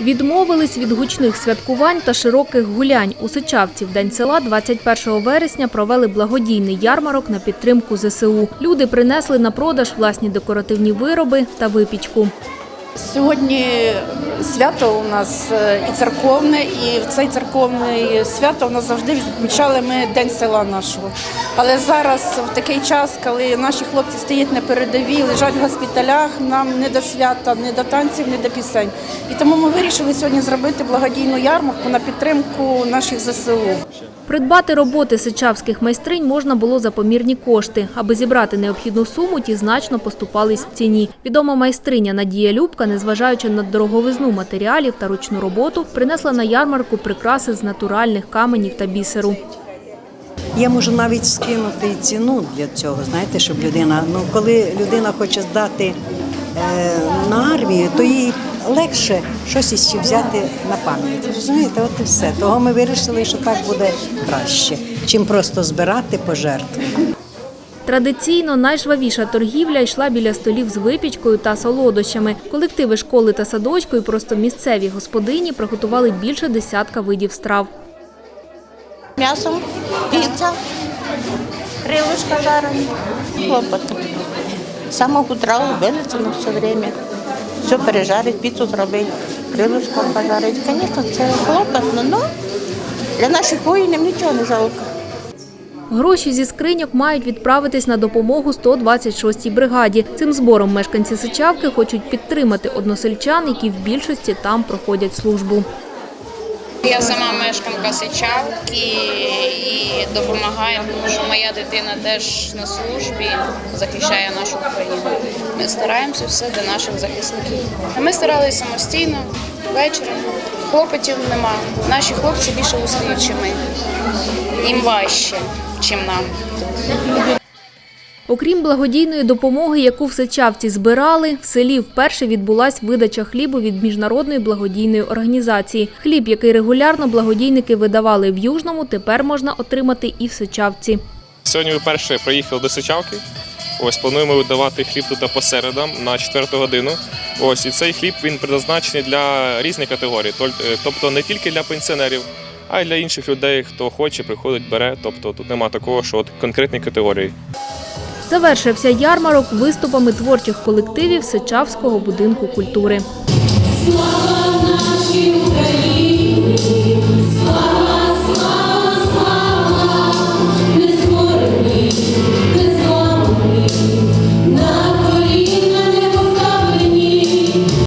Відмовились від гучних святкувань та широких гулянь. У Сичавці в День села 21 вересня провели благодійний ярмарок на підтримку ЗСУ. Люди принесли на продаж власні декоративні вироби та випічку. Сьогодні свято у нас е, і церковне, і в цей церковне свято у нас завжди відмічали ми День села нашого. Але зараз, в такий час, коли наші хлопці стоять на передовій, лежать в госпіталях, нам не до свята, не до танців, не до пісень. І тому ми вирішили сьогодні зробити благодійну ярмарку на підтримку наших ЗСУ. Придбати роботи сичавських майстринь можна було за помірні кошти. Аби зібрати необхідну суму, ті значно поступались в ціні. Відома майстриня Надія Любка, незважаючи на дороговизну матеріалів та ручну роботу, принесла на ярмарку прикраси з натуральних каменів та бісеру. Я можу навіть скинути ціну для цього, знаєте, щоб людина, ну коли людина хоче здати е, на армію, то їй легше щось іще взяти на пам'ять. Розумієте, от і все. Того ми вирішили, що так буде краще, чим просто збирати пожертви. Традиційно найжвавіша торгівля йшла біля столів з випічкою та солодощами. Колективи школи та садочку і просто місцеві господині приготували більше десятка видів страв. М'ясо, піца, крилишка жарені, хлопоти. З самого утра винесено все время. Все пережарить, піцу зробить, крилишка пожарить. Звісно, це хлопотно, але для наших воїнів нічого не жалко. Гроші зі скриньок мають відправитись на допомогу 126-й бригаді. Цим збором мешканці Сичавки хочуть підтримати односельчан, які в більшості там проходять службу. Я сама мешканка Сичавки і допомагаю, тому що моя дитина теж на службі захищає нашу Україну. Ми стараємося все для наших захисників. Ми старалися самостійно, ввечері. Хлопотів нема. Наші хлопці більше усвідчі ми. Їм важче, ніж нам. Окрім благодійної допомоги, яку в Сичавці збирали, в селі вперше відбулась видача хлібу від міжнародної благодійної організації. Хліб, який регулярно благодійники видавали в Южному, тепер можна отримати і в Сичавці. Сьогодні ми перше приїхали до Сичавки. Ось плануємо видавати хліб тут по середам на 4 годину. Ось і цей хліб він призначений для різних категорій, е, тобто не тільки для пенсіонерів, а й для інших людей, хто хоче, приходить, бере. Тобто тут нема такого, що от конкретні категорії. Завершився ярмарок виступами творчих колективів Сичавського будинку культури.